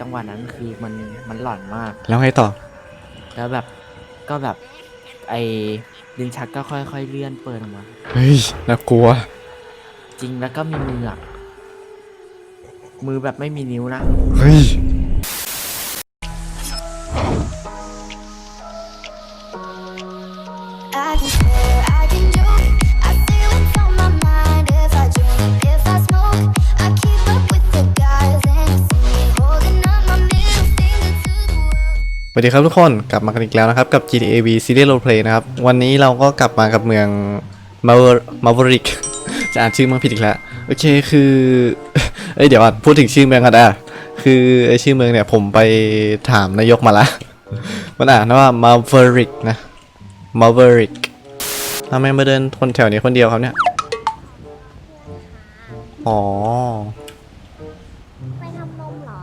จังหวะนั้นคือมันมันหลอนมาก แล้วไงต่อ แล้วแบบก็แบบไอ้ลิ้นชักก็ค่อยๆเลื่อนเปิดออกมา เฮ้ยน่ากลัว จริงแล้วก็มีมืออะมือแบบไม่มีนิ้วนะ เฮ้ย วัสดีครับทุกคนกลับมากันอีกแล้วนะครับกับ GTA V Series Roleplay นะครับ วันนี้เราก็กลับมากับเมือง Maverick จะอ่านชื่อเมืองผิดอีกแล้ว โอเคคือ เอ้ยเดี๋ยวก่อนพูดถึงชื่อเมืองกันอะคือไอชื่อเมืองเนี่ยผมไปถามนายกมาละมันอ่านว่า Maverick นะ Maverick ทำไมมาเดินคนแถวนี้คนเดียวครับเนี่ย อ๋อไปทำนมเหรอ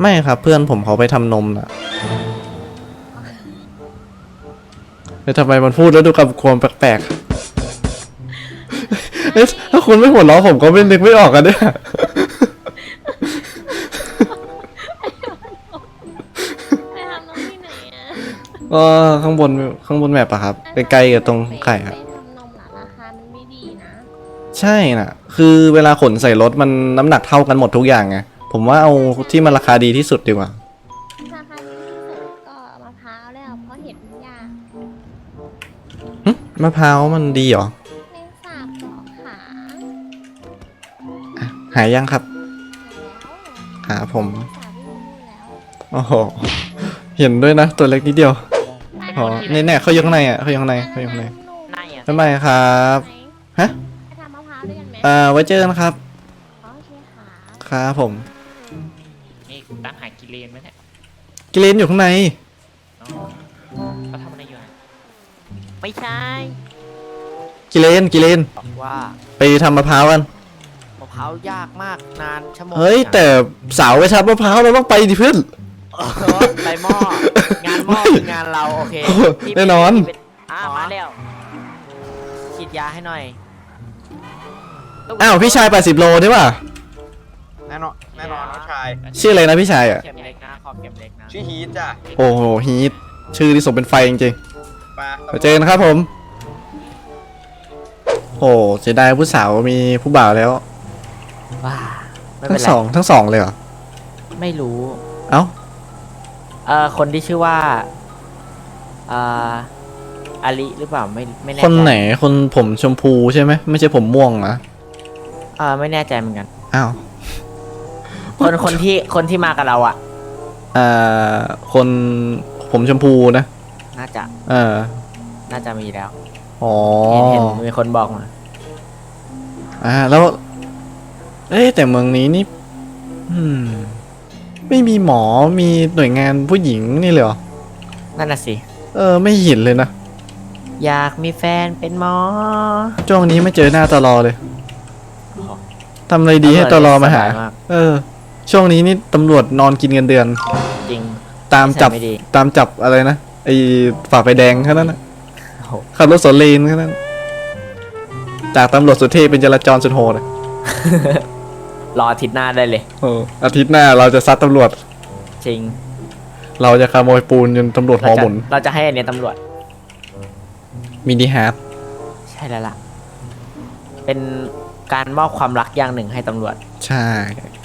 ไม่ครับเพื่อนผมเขาไปทำนมน่ะ แล้วทำไมมันพูดแล้วดูกับความแปลกๆเอ๊ะถ้าคุณไม่หัวเราะผมก็ไม่นึกไม่ออกกันเนี่ยไปทำนมที่ไหนอะก็ข้างบนข้างบนแมปอะครับใกล้ๆกับตรงไข่อะไปทำนมเหรอราคามันไม่ดีนะใช่น่ะ คือเวลาขนใส่รถมันน้ำหนักเท่ากันหมดทุกอย่างไง ผมว่าเอาที่มันราคาดีที่สุดดีกว่ารา มะพร้าวมันดีเหรอแมงสาบสองขาหายยังครับแล้วหาผมแมงสาบไม่รู้แล้วโอ้โห เห็นด้วยนะ ตัวเล็กนิดเดียว อ๋อนี่แน่เขาอยู่ข้างในอะเขาอยู่ข้างในเขาอยู่ข้างในในอะบ๊ายบายครับ ฮะ ไปทำมะพร้าวด้วยกันไหมเอ่อ ไว้เจอกันครับโอเคค่ะครับผม นี่ตามหากิเลนไหมเนี่ยกิเลนอยู่ข้างใน ไม่ใช่กิเลนกิเลนบอกว่าไปทำมะพร้าวกัน มะพร้าวยากมากนานชั่วโมงเฮ้ย แต่สาวไปทับมะพร้าวเราต้องไปดิเพื่อน เออไปหม้องานหม้อคืองานเราโอเคโอ้โหพี่แน่นอนพี่เป็อ่ามาแล้วฉีดยาให้หน่อยอ้าวพี่ชาย80โลใช่ป่ะ แน่นอนแน่นอนน้องชาย ชื่ออะไรนะพี่ชายอะ เข็มเล็กนะขอบเข็มเล็กนะชื่อฮีทจ้ะโอ้โหฮีทชื่อที่สมเป็นไฟจริงมาๆ ไปเจอกันครับผม โอ้เสียดายผู้สาวมีผู้บ่าวแล้ว ว้าไม่ทั้เป็นงไรสองทั้งสองเลยเหรอ ไม่รู้เอ้า เอ่อคนที่ชื่อว่าเอ่ออาลิหรือเปล่าไม่ไม่แน่ใจคนไหนคนผมชมพูใช่ไหมไม่ใช่ผมม่วงนะเอ่าไม่แน่ใจเหมือนกัน อ้าวคนคนที่คนที่มากับเราอะ อ่าคนผมชมพูนะ น่าจะเออ น่าจะมีแล้วอ๋อเห็นเห็นมีคนบอกมาอ่าแล้ว เอ๊ะแต่เมืองนี้นี่ อืม ไม่มีหมอมีหน่วยงานผู้หญิงนี่เลยเหรอนั่นน่ะสิ เออ ไม่เห็นเลยนะอยากมีแฟนเป็นหมอช่วงนี้ไม่เจอหน้าตลอเลยทำอะไรดีให้ตลอมาหาสบยกเออ ช่วงนี้นี่ตำรวจนอนกินเงินเดือน จริง ตามจับนิสัยไม่ดีตามจับอะไรนะ ไอ้ฝ่าไฟแดงแค่นั้นนะโอ้โหขับรถสวนเลนแค่นั้น จากตำรวจสุเทพเป็นจราจรสุดโหดอะรออาทิตย์หน้าได้เลยเอออาทิตย์หน้าเราจะซัดตำรวจ จริง เราจะขโมยปูนจนตำรวจหเราอจะหมุนเราจะให้อันเนี้ยตำรวจ มินิฮาร์ดใช่แล้วล่ะ เป็นการมอบความรักอย่างหนึ่งให้ตำรวจ ใช่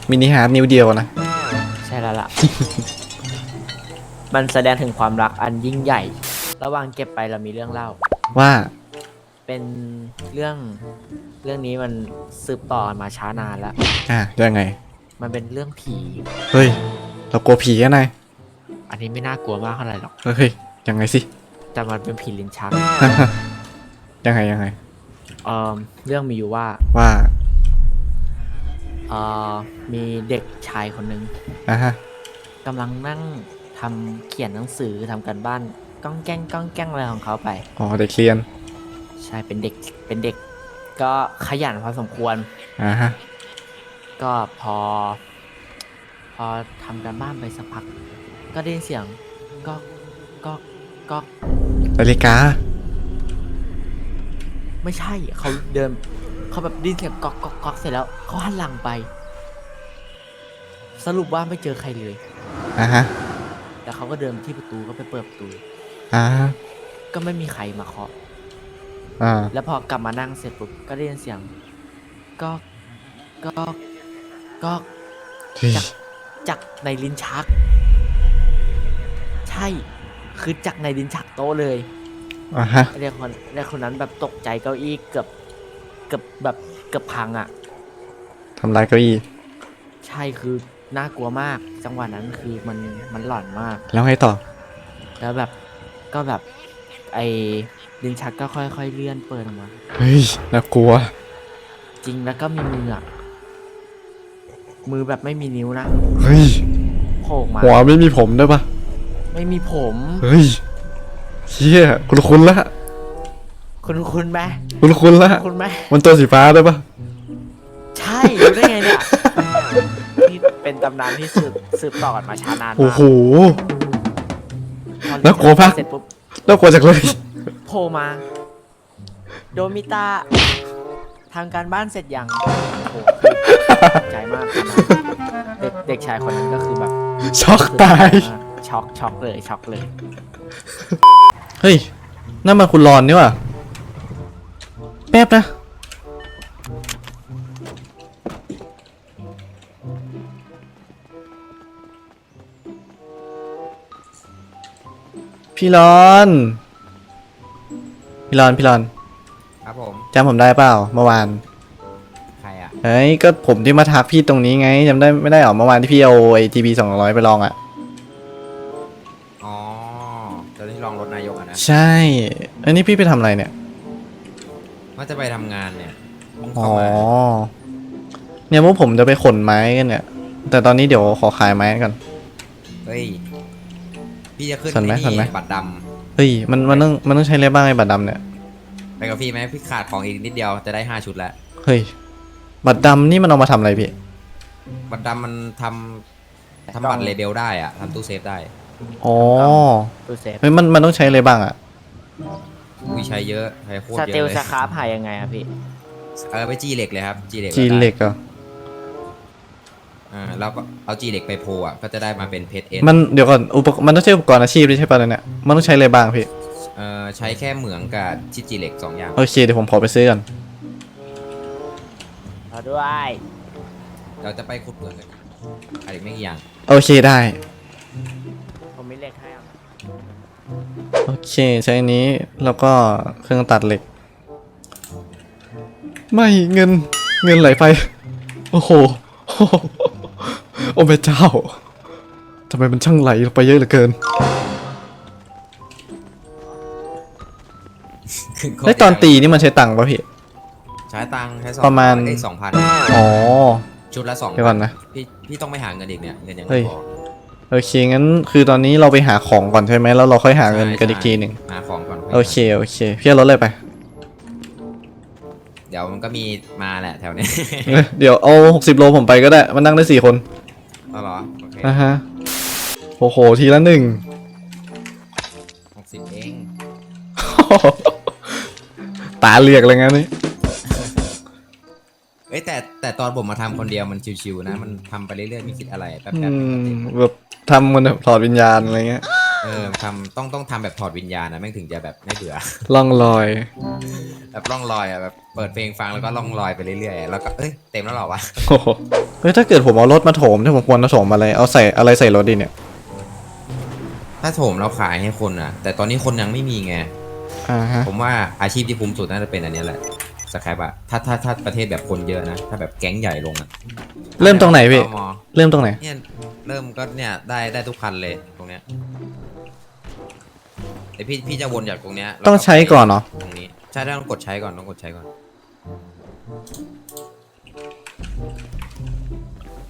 มินิฮาร์ดนิ้วเดียวนะ ใช่แล้วล่ะ มันแสดงถึงความรักอันยิ่งใหญ่ ระหว่างเก็บไปเรามีเรื่องเล่า ว่าเป็นเรื่องเรื่องนี้มันสืบต่อมาช้านานแล้ว อะยังไง มันเป็นเรื่องผี เฮ้ย เรากลัวผีกันไงอันนี้ไม่น่ากลัวมากเท่าไหร่หรอก เฮ้ยยังไงสิแต่มันเป็นผีลิ้นชัก ยังไงยังไง เอ่อเรื่องมีอยู่ว่าว่าเอ่อมีเด็กชายคนหนึ่งอะฮะกำลังนั่ง ทำเขียนหนังสือทำการบ้านก้องแก้งก้องแก้งอะไรของเขาไป อ๋อเด็กเรียน ใช่เป็นเด็กเป็นเด็ก ก็ขยันพอสมควร อะฮะ ก็พอ พอทำการบ้านไปสักพัก ก็ได้ยินเสียงก็ก็ก็นาฬิกา ไม่ใช่เขาเดินเขาแบบได้ยินเสียงก๊อกก๊อกก๊อกเสร็จแล้วเขาหันหลังไป สรุปว่าไม่เจอใครเลย อ่าฮะ แล้วเขาก็เดินที่ประตูก็ไปเปิดประตู อ่า ก็ไม่มีใครมาเคาะ อ่า แล้วพอกลับมานั่งเสร็จปุ๊บก็ได้ยินเสียงก็ก็ก็เฮ้ยจากจากในลิ้นชัก ใช่ คือจากในลิ้นชักโต๊ะเลยอ่าฮะไอ้เด็กคนเด็กคนนั้นแบบตกใจเก้าอี้เกือบเกือบแบบเกือบพังอะทำลายเก้าอี้ ใช่คือ น่ากลัวมาก จังหวะนั้นคือมันมันหลอนมาก แล้วไงต่อ แล้วแบบก็แบบไอ้ลิ้นชักก็ค่อยๆเลื่อนเปิดออกมา เฮ้ย น่ากลัว จริงแล้วก็มีมืออะมือแบบไม่มีนิ้วนะเฮ้ย โผล่ออกมา หัวไม่มีผมด้วยปะไม่มีผม เฮ้ยเชี่ยคุณคุณละ คุณคุณไหมคุณคุณละ คุณไหมมันตัวสีฟ้าด้วยปะใช่รู้ได้ไงเนี่ยนี่เป็นตำนานที่สืบสืบต่อกันมาช้านานโอ้มากโห พอน่ากลัวมากเสร็จปุ๊บน่ากลัวจังเลย โผล่มา โดมิตาทางการบ้านเสร็จยังโอ้โหตกใจมากตอนนั้นเด็กเด็กชายคนนั้นก็คือแบบช็อกตาย ช็อกช็อกเลยช็อกเลย เฮ้ยนั่นมันคุณรอนนี่ว่ะแป๊บนะ พี่รอน พี่รอนพี่รอนครับผมจำผมได้เปล่าเมื่อวาน ใครอะเฮ้ยก็ผมที่มาทักพี่ตรงนี้ไงจำได้ไม่ได้หรอเมื่อวานที่พี่เอาไอทีบีสองร้อยไปลองอะอ๋อเจ้าที่ลองรถนายกอะนะใช่ อันนี้พี่ไปทำอะไรเนี่ย ว่าจะไปทำงานเนี่ยเพิ่งอ๋เข้าอ มาเนี่ยพวกผมจะไปขนไม้กันเนี่ย แต่ตอนนี้เดี๋ยวขอขายไม้ก่อน เฮ้ย พี่จะขึ้นสนไหมอ้สนไหม บัตรดเฮ้ยมันมันต้องมันต้องใช้อะไรบ้างไอ้บัตรดำเนี่ยำไปกับพี่ไหมพี่ขาดของอีกนิดเดียวจะได้ห้าชุดแล้วเฮ้ย บัตรดำนี่มันเอามาทำอะไรพี่ บัตรดำมันทำทำบัตรเลเบลได้อะทำตู้เซฟได้อ๋อ ตู้เซฟเฮ้ยมันมันต้องใช้อะไรบ้างอะวิใช้เยอะใช้โคตสรเยเตลอะเลยสคาร์ฟหายยังไงอะพี่ เออไปจีเหล็กเลยครับจีเหล็กจีเหล็กเหรอ อ่าแล้วก็เอาจีเหล็กไปโพลอะก็จะได้มาเป็นเพชรเอ็นมันเดี๋ยวก่อนอุปกรณ์มันต้องใช้อุปกรณ์อาชีพด้วยใช่ป่ะเนี่ยมันต้องใช้อะไรบ้างพี่เออใช้แค่เหมืองกับชิดจีเหล็กสองอย่างโอเคเดี๋ยวผมขอไปซื้อก่อนเอาด้วยเราจะไปขุดเหมืองกันอะไรไม่กี่อย่างโอเคได้ผมมีเหล็กให้เอาโอเคใช้อันนี้แล้วก็เครื่องตัดเหล็ก ไม่เงินเงินไหลไปโอ้โห โอ้โหโอ้แม่เจ้าทำไมมันช่างไหลลงไปเยอะเหลือเกินไอ้ยตอนตีนี่มันใช้ตังค์ป่ะพี่ ใช้ตังค์ใช้สองประมาณไอ้สองพันอ๋อ ชุดละสองเดี๋ยวก่อนนะพี่พี่ต้องไปหาเงินอีกเนี่ยเงินยังเฮ้ไม่ยพอโอเคงั้นคือตอนนี้เราไปหาของก่อนใช่ไหมแล้วเราค่อยหาเงินกันอีกทีหนึ่งหาของก่อนโอเคโอเคพี่เอารถเลยไป เดี๋ยวมันก็มีมาแหละแถวนี้เอ้ยเดี๋ยวเอาหกสิบโลผมไปก็ได้ มันนั่งได้สี่คน เอาเหรอโอเคนะฮะโอ้โหทีละหนึ่ง หกสิบเองตาเรียกอะไรงั้นนี่เอ้ยแต่แต่ตอนผมมาทำคนเดียวมันชิวๆนะ มันทำไปเรื่อยๆไม่คิดอะไรแป๊บอืๆมแบบทำมันแบบถอดวิญญาณอะไรเงี้ย เออทำต้องต้องทำแบบถอดวิญญาณนะแม่งถึงจะแบบไม่เบื่อ ล่องลอย แบบล่องลอยอะแบบเปิดเพลงฟังแล้วก็ล่องลอยไปเรื่อยๆ แล้วก็เอ้ยเต็มแล้วเหรอวะ โอ้โหเฮ้ยถ้าเกิดผมเอารถมาโถมถ้าผมควรมาโถมอะไร เอาใส่อะไรใส่รถดีเนี่ย ถ้าโถมเราขายให้คนอะ แต่ตอนนี้คนยังไม่มีไง อ่าฮะ ผมว่าอาชีพที่คุ้มสุดน่าจะเป็นอันเนี้ยแหละสครับอะถ้าถ้าถ้าประเทศแบบคนเยอะนะ ถ้าแบบแก๊งใหญ่ลงอะเริ่มตรงไหนพี่ ตมเริ่มตรงไหน เนี่ยเริ่มก็เนี่ยได้ได้ทุกคันเลยตรงเนี้ย แต่พี่พี่จะวนจากตรงเนี้ยแล้วต้องใช้ก่อนเนาะตรงนี้ใช่ต้องกดใช้ก่อนต้องกดใช้ก่อน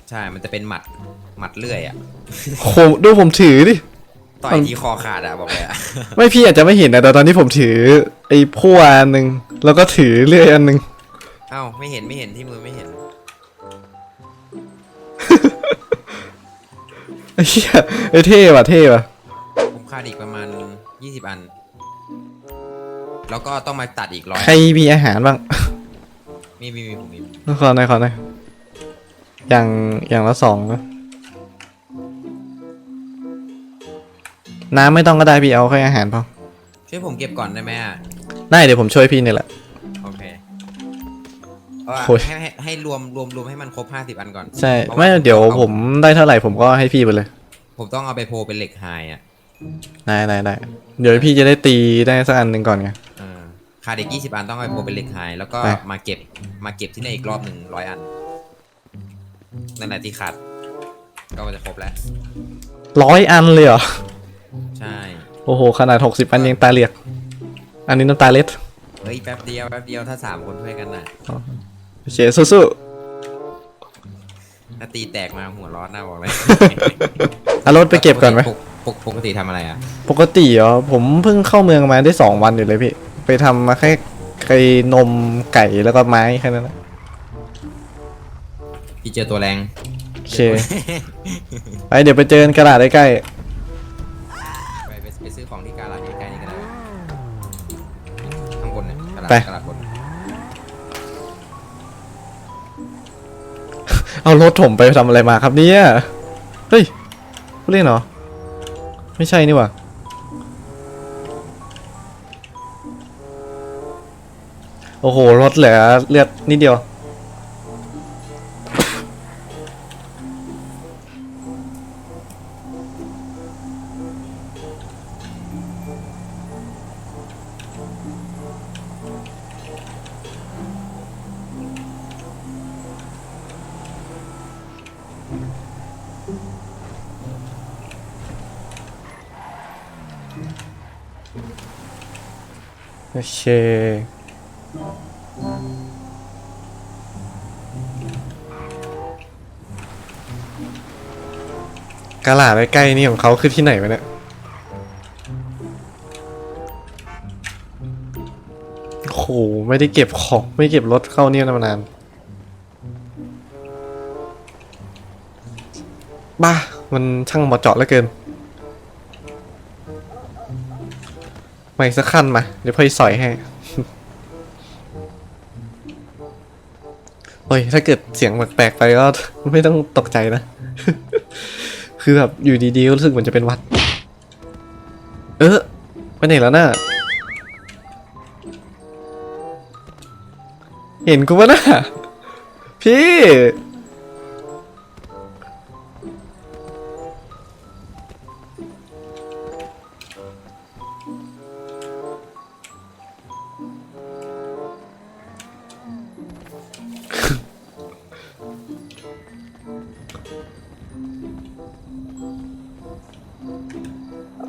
ใช่ มันจะเป็นหมัดหมัดเลื่อยอะโหดูผมถือดิ ต่อยทีคอขาดอะบอกเลยอะไม่พี่อาจจะไม่เห็นนะแต่ตอนนี้ผมถือ ไอ้พั่วอันหนึ่งแล้วก็ถือเลื่อยอันหนึ่งเอ้าไม่เห็นไม่เห็นที่มือไม่เห็น ไอ้เหี้ยไอ้เท่ว่ะเท่ว่ะผมขาดอีกประมาณ ยี่สิบอัน แล้วก็ต้องมาตัดอีกร้อยใครมีอาหารบ้าง มีมีมีผมมีขอหน่อยขอหน่อยอย่างอย่างละสองนะน้ำไม่ต้องก็ได้พี่เอาแค่อาหารพอช่วยผมเก็บก่อนได้ไหมอะได้เดี๋ยวผมช่วยพี่นี่แหละ โอเคโอ้ย ให้ให้ให้รวมรวมรวมให้มันครบห้าสิบอันก่อนใช่ไม่เดี๋ยวผมได้เท่าไหร่ผมก็ให้พี่ไปเลย ผมต้องเอาไปโพลเป็นเหล็กไฮอะ ได้ได้ได้เดี๋ยวพี่จะได้ตีได้สักอันหนึ่งก่อนไง เออขาดอีกยี่สิบอันต้องเอาไปโพลเป็นเหล็กไฮแล้วก็ไป มาเก็บมาเก็บที่นี่อีกรอบหนึ่งร้อยอัน นั่นแหละที่ขาด ก็จะครบแล้ว ร้อยอันเลยเหรอ ใช่ โอ้โห ขนาด60อันยังตาเหลียก อันนี้น้ำตาเล็ดเฮ้ยแป๊บเดียวแป๊บเดียวถ้าสามคนช่วยกันน่ะเชียร์สู้ถ้าตีแตกมาหัวร้อนน่าบอกเลย ๆเอารถไปเก็บก่อนไหม ป ปกปกติทำอะไรอะปกติเหรอผมเพิ่งเข้าเมืองมาได้2วันอยู่เลยพี่ ไปทำมาแค่ไก่นมไก่แล้วก็ไม้แค่นั้นนะพี่เจอตัวแรงโอเคไปเดี๋ยวไปเจอกันกระดาษใกล้ไปไปไปซื้อของที่กาลาดใกล้ๆนี่ก็ได้ข้างบนเนี่ยกาลาดกาลาดบนๆเอารถผมไปทำอะไรมาครับเนี่ยเฮ้ยผู้เล่นเหรอ ไม่ใช่นี่หว่าโอ้โหรถเหลือเลือดนิดเดียว เค กาลาใกล้ๆนี่ของเขาคือที่ไหนวะเนี่ย โอ้โห ไม่ได้เก็บของ ไม่เก็บรถเข้าเนี่ยมานาน บ้า มันช่างเหมาะเจาะเหลือเกิน มาอีกสักขั้นมา เดี๋ยวพี่สอยให้ โอ้ย ถ้าเกิดเสียงแปลกๆไปก็ไม่ต้องตกใจนะ คือแบบอยู่ดีๆก็รู้สึกเหมือนจะเป็นวัด เออไปไหนแล้วน่ะ เห็นกูปะน่ะพี่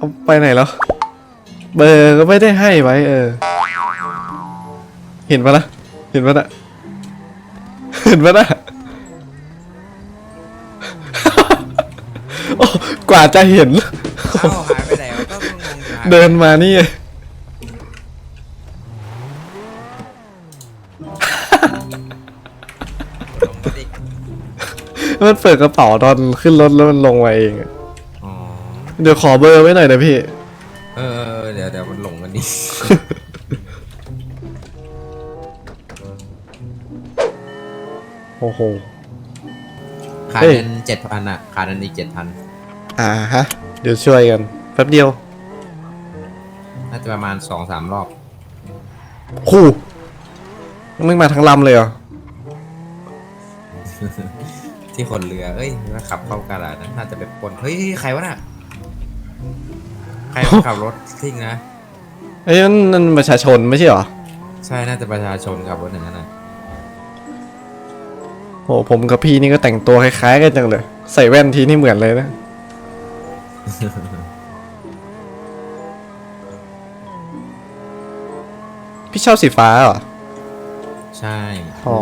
เอาไปไหนแล้ว เบอร์ก็ไม่ได้ให้ไว้ เออ เห็นปะล่ะเห็นปะน่ะเห็นปะน่ะโอ้กว่าจะเห็น เอ้าหายไปไหนวะก็งงอยู่หายไปเดินมานี่ ลงมาดิมันเปิดกระเป๋าตอนขึ้นรถแล้วมันลงมาเองอะอ๋อ เดี๋ยวขอเบอร์ไว้หน่อยนะพี่เออเออเดี๋ยวเดี๋ยวมันหลงกันดิโอ้โห ขาดเฮ้ย เงินเจ็ดพันอะขาดเงินอีกเจ็ดพันอ่าฮะ เดี๋ยวช่วยกันแป๊บเดียวน่าจะประมาณสองสามรอบ คู่มึงมาทั้งลำเลยเหรอ ที่คนเรือเอ้ยว่าขับเข้ากาลาดนะน่าจะเป็นคนเฮ้ยใครวะน่ะ ใครมาขับรถทิ้งนะ เอ้ยนั่นนั่นประชาชนไม่ใช่เหรอ ใช่น่าจะประชาชนขับรถอย่างนั้นนะโหผมกับพี่นี่ก็แต่งตัวคล้ายๆกันจังเลย ใส่แว่นทีนี่เหมือนเลยนะ พี่ชอบสีฟ้าเหรอ ใช่ อ๋อ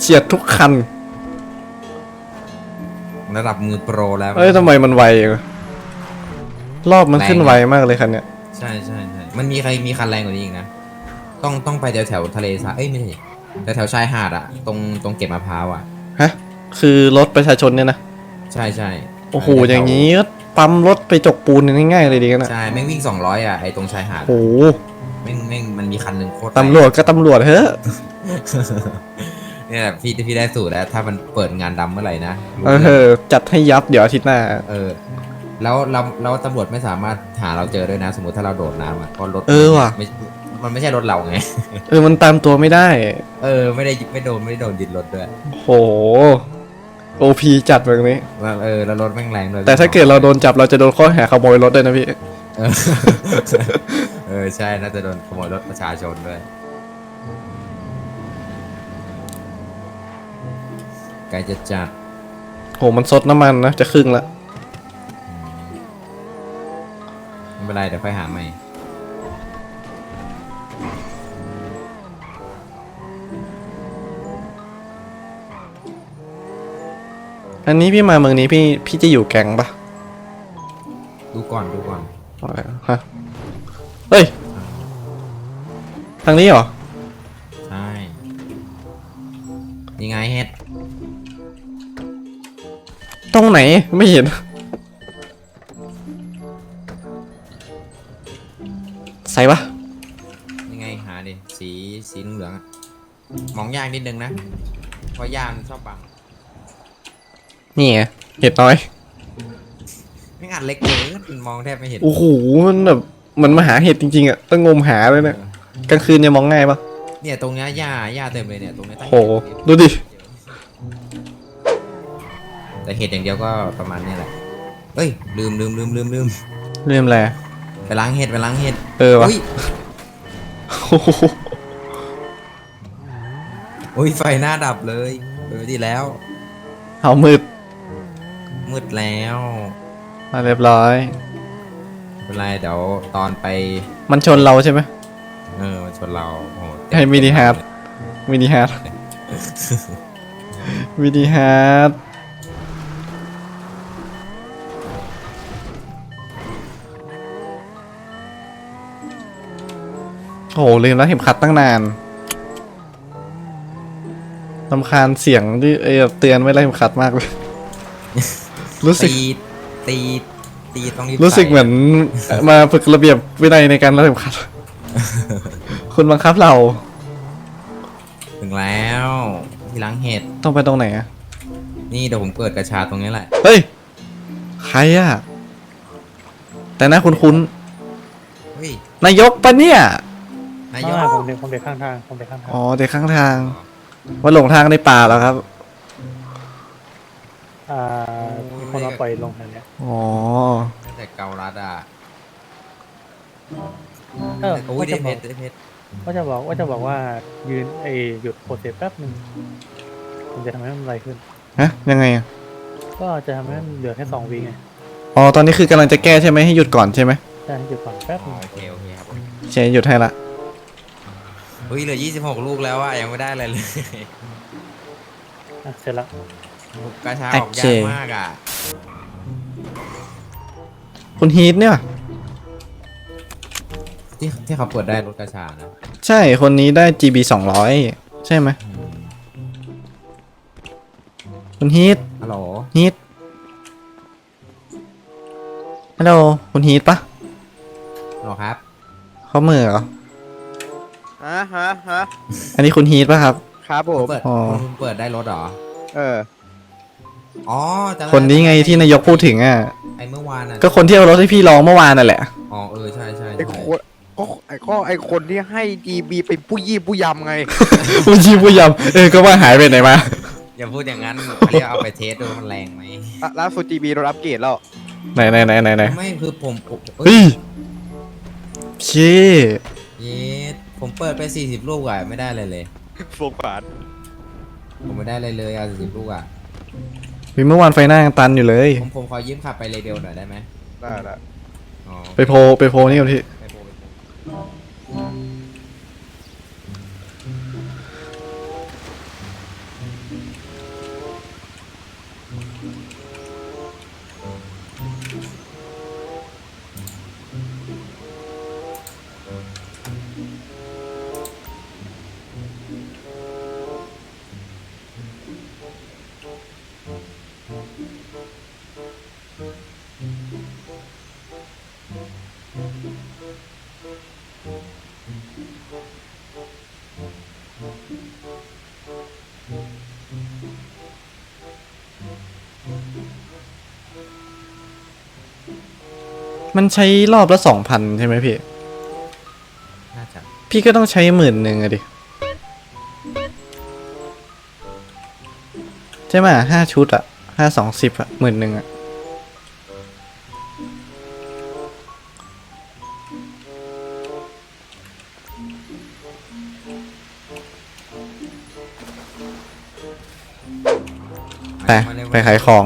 เฉียดทุกคัน ระดับมือโปรแล้วเอ้ยทำไมมันไวอย่างวะรอบมันขึ้นไวมากเลยคันเนี้ย ใช่ใช่ใช่มันมีใครมีคันแรงกว่านี้อีกนะ ต้องต้องไปแถวแถวทะเลสาบเอ้ยไม่ใช่แถวแถวชายหาดอะตรงตรงเก็บมะพร้าวอะฮะ คือรถประชาชนเนี่ยนะ ใช่ใช่โอ้โหแถวอย่างนี้ก็ปั๊มรถไปจกปูนง่ายๆเลยดีกันนะใช่แม่งวิ่งสองร้อยอะไอตรงชายหาดโอ้โหแม่งแม่งมันมีคันหนึ่งโคตรตำรวจก็ตำรวจเฮ้ยแเนี่ยพี่พี่ได้สูตรแล้ว ถ้ามันเปิดงานดำเมื่อไหร่นะเออ จัดให้ยับเดี๋ยวอาทิตย์หน้า เออ แล้วเราเราตำรวจไม่สามารถหาเราเจอด้วยนะ สมมติถ้าเราโดดน้ำอะเพราะรถเออว่ะ ไม่มันไม่ใช่รถเราไง เออ มันตามตัวไม่ได้ เออ ไม่ได้ไม่โดนไม่ได้โดนยึดรถด้วยโหโอพีจัดแบบนี้ว่าเออแล้วรถแม่งแรงด้วยแต่ถ้าเกิดเราโดนจับเราจะโดนข้อหาขโมยรถด้วยนะพี่ เออ เออ ใช่น่าจะโดนขโมยรถประชาชนด้วย ไกลจะจัดโหมันซดน้ำมันนะ จะครึ่งละ ไม่เป็นไรเดี๋ยวค่อยหาใหม่ อันนี้พี่มาเมืองนี้พี่พี่จะอยู่แก๊งปะดูก่อนดูก่อนอะไรฮะเฮ้ย ทางนี้เหรอ รงไหนไม่เห็น ใส่ปะยังไงหาดิ สีสีเหลืองๆอะมองยากนิดนึงนะ เพราะยามนชอบบังนี่ไงเห็ดน้อย ไม่งัดเล็กเลยมันมองแทบไม่เห็น โอ้โห มันแบบมันมาหาเห็ดจริงๆอะต้องงมหาเลยเนะี่ยกลางคืนเนี่ยมองง่ายปะเนี่ยตรงเนี้ยหญ้าหญ้าเต็มเลยเนี่ยตรงเนี้ยตั้งโห ดูดิ แต่เห็ดอย่างเดียวก็ประมาณเนี้ยแหละเอ้ยลืมลืมลืมลืมลืมเริ่มแลไปล้างเห็ดไปล้างเห็ดเออวะอุ้ยโอ้โหอุ้ยไฟหน้าดับเลยเออดีแล้ว เอามืดมืดแล้วมาเรียบร้อยไม่เป็นไรเดี๋ยวตอนไปมันชนเราใช่ไหมเออมันชนเราโอ้โหให้มินิฮาร์ดมินิฮาร์ดมินิฮาร์ด โอ้โหลืมแล้วเข็มขัดตั้งนานลำคาญเสียงที่เอ้ยเตือนไว้แล้วเข็มขัดมากเลย รู้สึกตีตีตีต้องรีบรู้สึกใเหมือนมาฝึกระเบียบวินัยในการรัดเข็มขัด คุณบังคับเรา ถึงแล้วที่ล้างเห็ดต้องไปตรงไหนอะนี่เดี๋ยวผมเปิดกระชาตรงนี้แหละ เฮ้ย ใครอะแต่หน้าคุณคุณเฮ้ยนายกปะเนี่ย นายกอ่าผมเด็กผมเด็กข้างทางผมเด็กข้างทางอ๋อเด็กข้างทาง ว่าหลงทางในป่าแล้วครับ อ่ามีคนมาปล่อยลงทางเนี้ยอ๋อ ตั้งแต่เกาลัดอะเออโอ้ยว่าได้จะเพบอกชรได้เพชรว่าจะบอกว่าจะบอกว่ายืนไอหยุดโปรเซสแป๊บหนึ่งผมจะทำให้มันไวขึ้น ฮะ ยังไงอะก็จะทำให้มันเหลือแค่สองวิไงอ๋อ ตอนนี้คือกำลังจะแก้ใช่ไหมให้หยุดก่อนใช่ไหมใช่ให้หยุดก่อนแป๊บหอ๋อนึงโอเคโอเคครับใช่หยุดให้ละ เฮ้ยเหลือ 26 ลูกแล้วอะยังไม่ได้อะไรเลยอะเสร็จละกระชาออกโอเคยากมากอะคุณฮีทเนี่ย ที่ที่เขาเปิดได้รถกระชานะใช่คนนี้ได้ GB 200 ใช่ไหมคุณฮีทฮัลโหลฮีทฮัลโหลคุณฮีทปะฮัลโหลครับ เขามือเหรอ ฮะฮะฮะอันนี้คุณฮีทปะครับ ครับผม เปิดอ๋อ คุณเปิดได้รถเหรอ เออ อ๋อจำด้คนนี้ไงที่นายกพูดถึงอะ ไอ้เมื่อวานน่ะก็คนที่เอารถให้พี่ลองเมื่อวานนั่นแหละ อ๋อเออใช่ใช่ไอใช่คนก็ไอก็ไอคนที่ให้ GB ไปผู้ยี่ผู้ยำไง ผู้ชีผู้ยำเออ ก็ว่าหายไปไหนมา อย่าพูดอย่างนั้นเรียกเอาไปเทสดูมันแรงไหมล่าล่าสุด GB โดนอัปเกรดแล้ว ไหนไหนไหนไหนไหนไม่คือผมผมเอ้เฮ้ยยเชี่เยส ผมเปิดไป40ลูกอะไม่ได้เลยเลย โฟกาดผมไม่ได้เลยเลยอะ40ลูกอะวิเมื่อวานไฟหน้ายังตันอยู่เลย ผมผมขอยืมขับไปเรเบลหน่อยได้ไหมได้ละอ๋อไปโพลไปโพลนี่กันที่ ไปโพลไปโพ มันใช้รอบละสองพันใช่ไหมพี่ น่าจะพี่ก็ต้องใช้หมื่นหนึ่งอะดิ ใช่ไหมห้าชุดอะห้าสองสิบอะหมื่นหนึ่งอะไปมาเร็วไปขายของ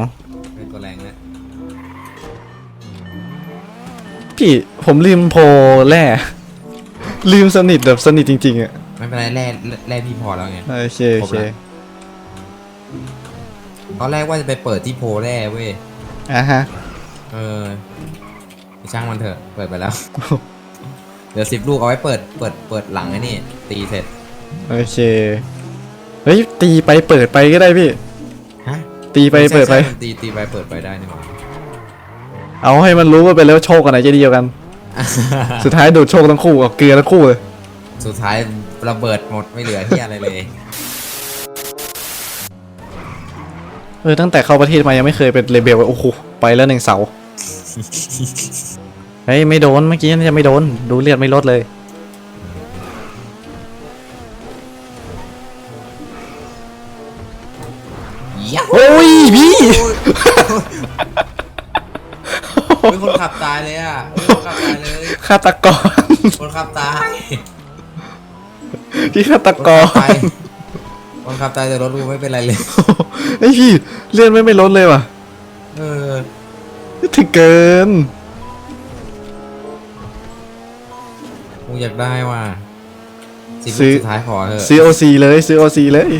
พี่ผมลืมโพลแร่ลืมสนิทแบบสนิทจริงๆอะไม่เป็นไรแร่แร่พี่พอแล้วไง โอเคโอเคครบละตอนแรกว่าจะไปเปิดที่โพแร่เว้ย อะฮะ เออไปช่างมันเถอะ เปิดไปแล้ว เดี๋ยวสิบลูกเอาไว้เปิด เปิด เปิดหลังไอ้นี่ ตีเสร็จ โอเค เฮ้ย ตีไปเปิดไปก็ได้พี่ ฮะ ตีไปเปิดไปใช่ใช่มันตีตีไปเปิดไปได้นี่หว่า เอาให้มันรู้ว่าเป็นแล้วโชคกันไหนจะดีกว่ากัน สุดท้ายดูดโชคทั้งคู่เอาเกลือทั้งคู่เลย สุดท้ายระเบิดหมดไม่เหลือที่อะไรเลย เออตั้งแต่เข้าประเทศมายังไม่เคยเป็นเลเบลเลยโอ้โหไปแล้วหนึ่งเสาเฮ้ยไม่โดนเมื่อกี้น่าจะไม่โดน ดูเลือดไม่ลดเลยยะโอ้ยพี่ เป็นคนขับตายเลยอะเป็นคนขับตายเลยฆาตกร คนขับตายพี่ฆาตคนกขัรบตายคนขับตายแต่รถกูไม่เป็นไรเลย ไอ้ยพี่เลือดไม่ไม่ลดเลยว่ะเออถึงเกิน กูอยากได้ว่ะสิบซื้ลูอกสุดท้ายขอเถอะซื้อโอซีเลยซื้อโอซีเลย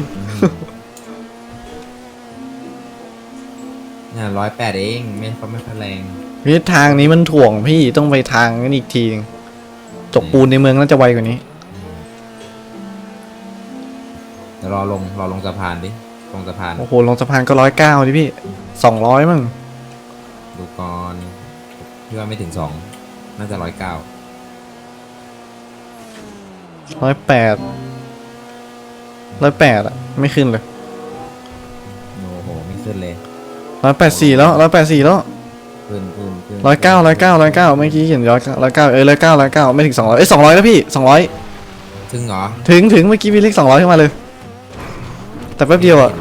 เนี่ยร้อยแปดเองไม่เขาไม่ค่อยแรง พี่ทางนี้มันถ่วงพี่ต้องไปทางนั้นอีกทีหนึงจกปูนในเมืองน่าจะไวกว่านี้เดี๋ยวรอลงรอลงสะพานดิ ลงสะพาน โอ้โหลงสะพานก็ร้อยเก้าดิพี่สองร้อยมั้งดูก่อนพี่ว่าไม่ถึงสองน่าจะร้อยเก้าร้อยแปดร้อยแปดอะไม่ขึ้นเลยโอ้โหไม่ขึ้นเลยร้อยแปดสี่แล้วร้อยแปดสี่แล้วขึ้นขึ้นขึ้น ร้อยเก้าร้อยเก้าร้อยเก้าเมื่อกี้เห็นร้อยร้อยเก้าเอ้ยร้อยเก้าร้อยเก้าไม่ถึงสองร้อยเอ้ยสองร้อยแล้วพี่สองร้อยถึงเหรอ ถึงถึงเมื่อกี้มีเลขสองร้อยขึ้นมาเลย แต่แป๊บเดียวอะ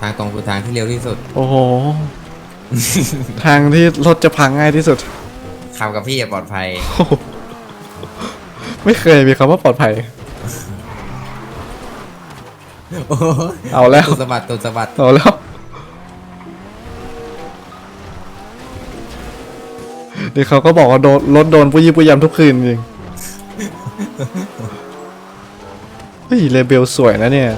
ทางตรงคือทางที่เร็วที่สุด โอ้โห ทางที่รถจะพังง่ายที่สุดขับกับพี่อะปลอดภัยโอ้โหไม่เคยมีคำว่าปลอดภัยโอ้โห เอาแล้วตุดสะบัดตุดสะบัดเอาแล้ว เดี๋ยวเขาก็บอกว่าโดนรถโดนปุยปุยยำทุกคืนจริง เฮ้ยเลเบลสวยนะเนี่ย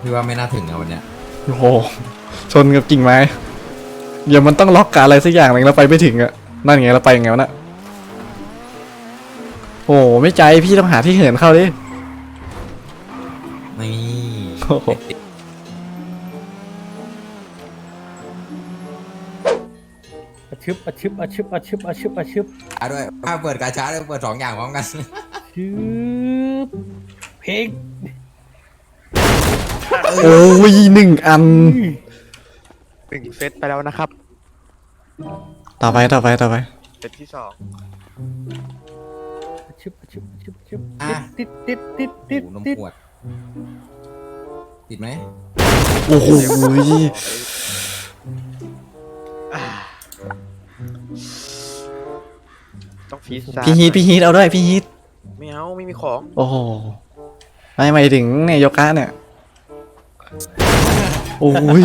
พี่ว่าไม่น่าถึงอะวันเนี้ยโอ้โห ชนกับกิ่งไม้ เดี๋ยวมันต้องล็อกกับอะไรสักอย่างหนึ่งแล้วไปไม่ถึงอะนั่นไงเราไปยังไงวะน่ะโอ้โหไม่ใจพี่ต้องหาที่เหินเข้าดิ นี่โอ้โหอาชึบอาชึบอาชึบอาชึบอาชึบอาชึบอะด้วยถ้าเปิดกาชาด้วยเปิดสองอย่างพร้อมกัน ชึบเพลงโอ้ยหนึ่งอัน หนึ่งเซตไปแล้วนะครับ ต่อไปต่อไปต่อไปเซตที่สองอาชึบอาชึบอาชึบอาชึบอะ ติดติดติดติดโอ้โหนมติดขวด ติดไหมโอ้โหต้องฟีซพี่ฮีทพี่ฮีทเอาด้วยพี่ฮีทไม่เอาไม่มีของโอ้โหไม่หมายถึงเนี่ยโยกะเนี่ยโอ้ย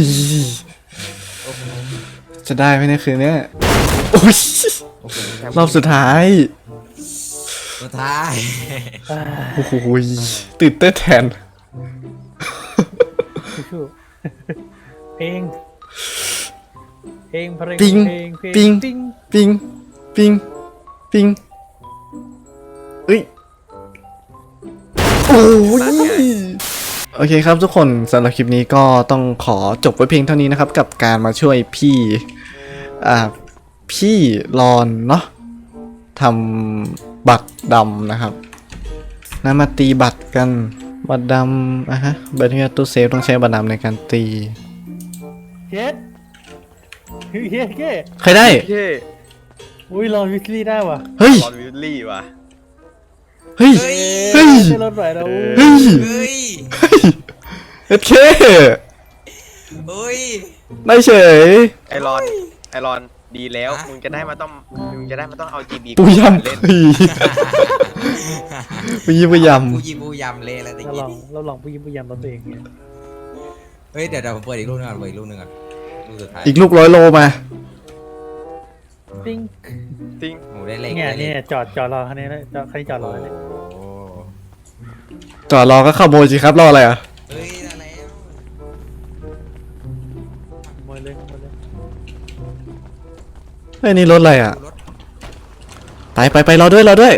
จะได้ไหมเนี่ยคืนเนี้ยโอ้ยโอ้โหรอบสุดท้าย สุดท้าย โอ้โหตื่นเต้นแทน ชู้เพลง เพลงเพลงปิ๊งเพลงเพลงปิ๊ง ปิ๊งปิง ปิง ปิงเอ้ย โอ้ย โอเคครับทุกคนสำหรับคลิปนี้ก็ต้องขอจบไว้เพียงเท่านี้นะครับ กับการมาช่วยพี่ อ่า พี่รอนเนาะทำ บัตรดำนะครับนะมาตีบัตรกัน บัตรดำอะฮะบัตรที่ตู้เซฟต้องใช้บัตรดำในการตีเฮ็ดเฮ้ยเฮ้ยเฮ้ยใครได้ เท่อุ้ยรอนวิสลี่ได้ว่ะเฮ้ยรอนวิลลี่ว่ะ เฮ้ย เฮ้ย เฮ้ยได้รถใหม่แล้วเฮ้ย เฮ้ยโอเคเฮ้ย ได้เฉย ไอรอน ไอรอน ดีแล้วฮะมึงจะได้มาต้องมึงจะได้มาต้องเอา GB ปูยำเล่นปีปูยำปูยปูยีปูยำเละแล้วตะเรากี้ลองเราลองผู้ยิ้มผู้ยำรถตัวเองเนี่ยเฮ้ยเดี๋ยวเดี๋ยวผมเปิดอีกลูกนึงก่อนเปิดอีกลูกนึงก่อนลูกสุดท้ายำอีกลูกร้อยโลมาติ้งจริงโอ้ได้เลขเนี่ยได้เลเนี่ยขจอดจอดรอคันนี้นะจอดคันนี้จอดรอเนี่ยโอ้จอดรอก็เข้าโมยสิครับรออะไรอะ เฮ้ย เฮ้ยนี่รถอะไรอะ รถไปไปไปรอด้วยรอด้วย